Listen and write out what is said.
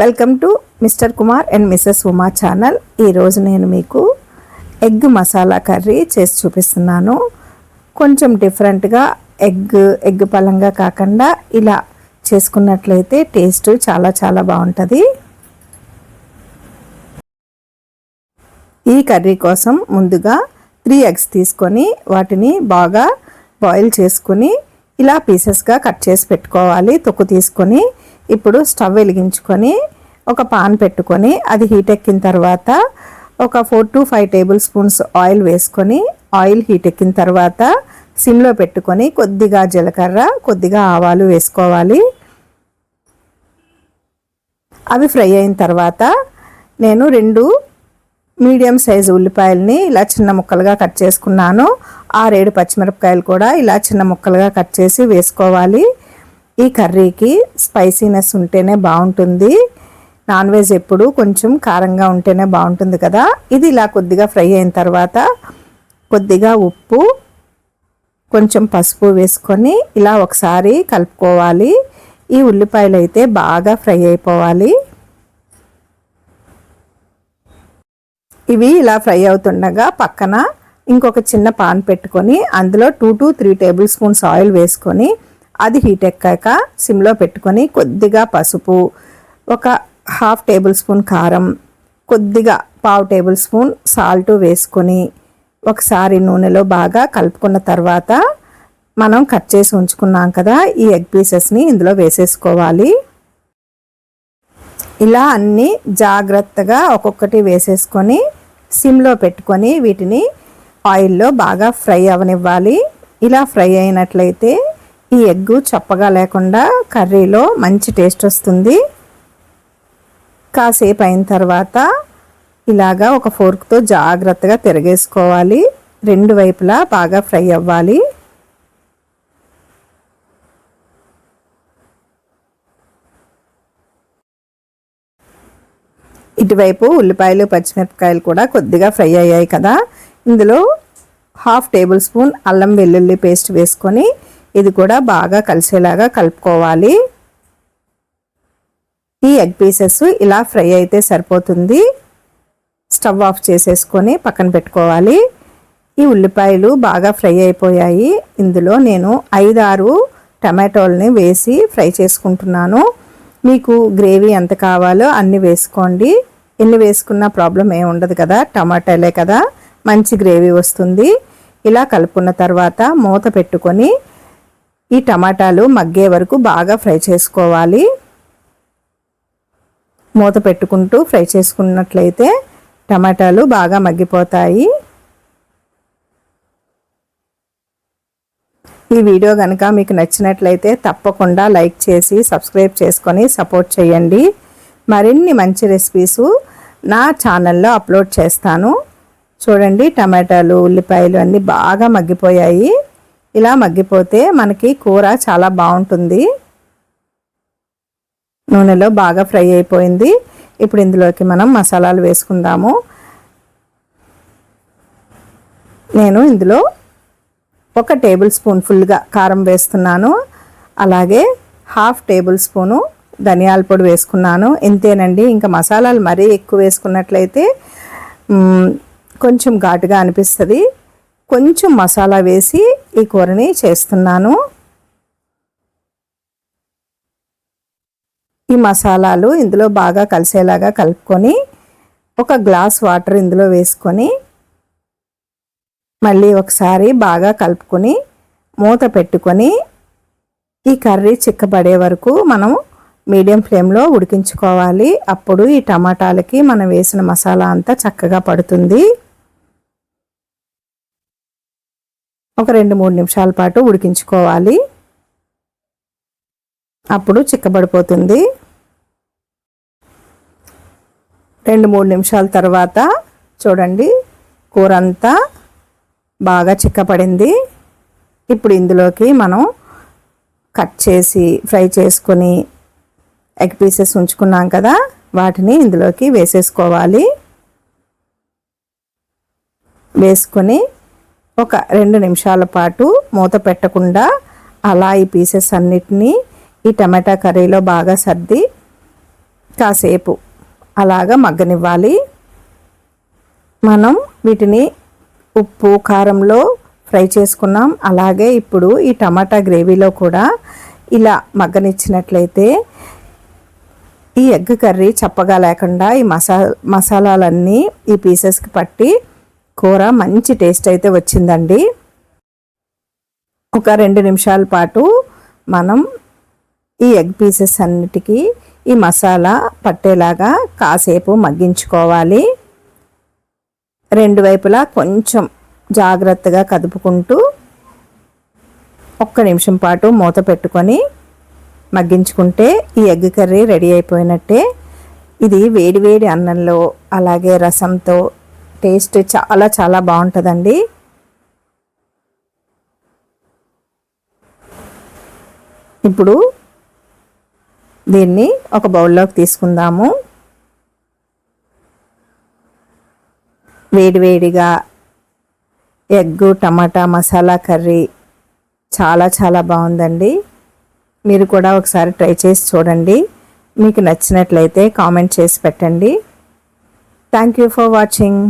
Welcome to Mr Kumar and Mrs Uma channel ఈరోజు నేను మీకు ఎగ్ మసాలా కర్రీ చేసి చూపిస్తున్నాను. కొంచెం డిఫరెంట్గా ఎగ్ ఎగ్ పలంగా కాకుండా ఇలా చేసుకున్నట్లయితే టేస్ట్ చాలా చాలా బాగుంటుంది. ఈ కర్రీ కోసం ముందుగా త్రీ ఎగ్స్ తీసుకొని వాటిని బాగా బాయిల్ చేసుకొని ఇలా పీసెస్గా కట్ చేసి పెట్టుకోవాలి. తొక్కు తీసుకొని ఇప్పుడు స్టవ్ వెలిగించుకొని ఒక పాన్ పెట్టుకొని అది హీట్ ఎక్కిన తర్వాత ఒక four to five tablespoons oil వేసుకొని ఆయిల్ హీట్ ఎక్కిన తర్వాత సిమ్లో పెట్టుకొని కొద్దిగా జీలకర్ర కొద్దిగా ఆవాలు వేసుకోవాలి. అవి ఫ్రై అయిన తర్వాత నేను రెండు మీడియం సైజు ఉల్లిపాయలని ఇలా చిన్న ముక్కలుగా కట్ చేసుకున్నాను. ఆరేడు పచ్చిమిరపకాయలు కూడా ఇలా చిన్న ముక్కలుగా కట్ చేసి వేసుకోవాలి. ఈ కర్రీకి స్పైసీనెస్ ఉంటేనే బాగుంటుంది. నాన్ వెజ్ ఎప్పుడు కొంచెం కారంగా ఉంటేనే బాగుంటుంది కదా. ఇది ఇలా కొద్దిగా ఫ్రై అయిన తర్వాత కొద్దిగా ఉప్పు కొంచెం పసుపు వేసుకొని ఇలా ఒకసారి కలుపుకోవాలి. ఈ ఉల్లిపాయలు అయితే బాగా ఫ్రై అయిపోవాలి. ఇవి ఇలా ఫ్రై అవుతుండగా పక్కన ఇంకొక చిన్న పాన్ పెట్టుకొని అందులో two to three tablespoons oil వేసుకొని అది హీట్ ఎక్కాక సిమ్లో పెట్టుకొని కొద్దిగా పసుపు ఒక హాఫ్ టేబుల్ స్పూన్ కారం కొద్దిగా పావు టేబుల్ స్పూన్ సాల్ట్ వేసుకొని ఒకసారి నూనెలో బాగా కలుపుకున్న తర్వాత మనం కట్ చేసి ఉంచుకున్నాం కదా ఈ ఎగ్ పీసెస్ని ఇందులో వేసేసుకోవాలి. ఇలా అన్నీ జాగ్రత్తగా ఒక్కొక్కటి వేసేసుకొని సిమ్లో పెట్టుకొని వీటిని ఆయిల్లో బాగా ఫ్రై అవనివ్వాలి. ఇలా ఫ్రై అయినట్లయితే ఈ ఎగ్గు చప్పగా లేకుండా కర్రీలో మంచి టేస్ట్ వస్తుంది. కాసేపు అయిన తర్వాత ఇలాగా ఒక ఫోర్క్తో జాగ్రత్తగా తిరగేసుకోవాలి. రెండు వైపులా బాగా ఫ్రై అవ్వాలి. ఇటువైపు ఉల్లిపాయలు పచ్చిమిరపకాయలు కూడా కొద్దిగా ఫ్రై అయ్యాయి కదా. ఇందులో హాఫ్ టేబుల్ స్పూన్ అల్లం వెల్లుల్లి పేస్ట్ వేసుకొని ఇది కూడా బాగా కలిసేలాగా కలుపుకోవాలి. ఈ ఎగ్ పీసెస్ ఇలా ఫ్రై అయితే సరిపోతుంది. స్టవ్ ఆఫ్ చేసేసుకొని పక్కన పెట్టుకోవాలి. ఈ ఉల్లిపాయలు బాగా ఫ్రై అయిపోయాయి. ఇందులో నేను ఐదు ఆరు టమాటోల్ని వేసి ఫ్రై చేసుకుంటున్నాను. మీకు గ్రేవీ ఎంత కావాలో అన్ని వేసుకోండి. ఎన్ని వేసుకున్న ప్రాబ్లం ఏమి ఉండదు కదా టమాటాలే కదా మంచి గ్రేవీ వస్తుంది. ఇలా కలుపుకున్న తర్వాత మూత పెట్టుకొని ఈ టమాటాలు మగ్గే వరకు బాగా ఫ్రై చేసుకోవాలి. మూత పెట్టుకుంటూ ఫ్రై చేసుకున్నట్లయితే టమాటాలు బాగా మగ్గిపోతాయి. ఈ వీడియో కనుక మీకు నచ్చినట్లయితే తప్పకుండా లైక్ చేసి సబ్స్క్రైబ్ చేసుకొని సపోర్ట్ చేయండి. మరిన్ని మంచి రెసిపీస్ నా ఛానల్లో అప్లోడ్ చేస్తాను. చూడండి టమాటాలు ఉల్లిపాయలు అన్నీ బాగా మగ్గిపోయాయి. ఇలా మగ్గిపోతే మనకి కూర చాలా బాగుంటుంది. నూనెలో బాగా ఫ్రై అయిపోయింది. ఇప్పుడు ఇందులోకి మనం మసాలాలు వేసుకుందాము. నేను ఇందులో ఒక టేబుల్ స్పూన్ ఫుల్గా కారం వేస్తున్నాను. అలాగే హాఫ్ టేబుల్ స్పూను ధనియాల పొడి వేసుకున్నాను. ఇంతేనండి ఇంకా మసాలాలు మరీ ఎక్కువ వేసుకున్నట్లయితే కొంచెం ఘాటుగా అనిపిస్తుంది. కొంచెం మసాలా వేసి ఈ కూరని చేస్తున్నాను. ఈ మసాలాలు ఇందులో బాగా కలిసేలాగా కలుపుకొని ఒక గ్లాస్ వాటర్ ఇందులో వేసుకొని మళ్ళీ ఒకసారి బాగా కలుపుకొని మూత పెట్టుకొని ఈ కర్రీ చిక్కబడే వరకు మనం మీడియం ఫ్లేమ్లో ఉడికించుకోవాలి. అప్పుడు ఈ టమాటాలకి మనం వేసిన మసాలా అంతా చక్కగా పడుతుంది. ఒక రెండు మూడు నిమిషాల పాటు ఉడికించుకోవాలి. అప్పుడు చిక్కబడిపోతుంది. రెండు మూడు నిమిషాల తర్వాత చూడండి కూర అంతా బాగా చిక్కపడింది. ఇప్పుడు ఇందులోకి మనం కట్ చేసి ఫ్రై చేసుకొని ఎగ్ పీసెస్ ఉంచుకున్నాం కదా వాటిని ఇందులోకి వేసేసుకోవాలి. వేసుకొని ఒక రెండు నిమిషాల పాటు మూత పెట్టకుండా అలా ఈ పీసెస్ అన్నిటినీ ఈ టమాటా కర్రీలో బాగా సర్ది కాసేపు అలాగా మగ్గనివ్వాలి. మనం వీటిని ఉప్పు కారంలో ఫ్రై చేసుకున్నాం. అలాగే ఇప్పుడు ఈ టమాటా గ్రేవీలో కూడా ఇలా మగ్గనిచ్చినట్లయితే ఈ ఎగ్ కర్రీ చప్పగా లేకుండా ఈ మసా మసాలాలన్నీ ఈ పీసెస్కి పట్టి కూర మంచి టేస్ట్ అయితే వచ్చిందండి. ఒక రెండు నిమిషాల పాటు మనం ఈ ఎగ్ పీసెస్ అన్నిటికీ ఈ మసాలా పట్టేలాగా కాసేపు మగ్గించుకోవాలి. రెండు వైపులా కొంచెం జాగ్రత్తగా కదుపుకుంటూ ఒక్క నిమిషం పాటు మూత పెట్టుకొని మగ్గించుకుంటే ఈ ఎగ్ కర్రీ రెడీ అయిపోయినట్టే. ఇది వేడివేడి అన్నంలో అలాగే రసంతో టేస్ట్ చాలా చాలా బాగుంటుందండి. ఇప్పుడు దీన్ని ఒక బౌల్లోకి తీసుకుందాము. వేడివేడిగా ఎగ్గు టమాటా మసాలా కర్రీ చాలా చాలా బాగుందండి. మీరు కూడా ఒకసారి ట్రై చేసి చూడండి. మీకు నచ్చినట్లయితే కామెంట్ చేసి పెట్టండి. Thank you for watching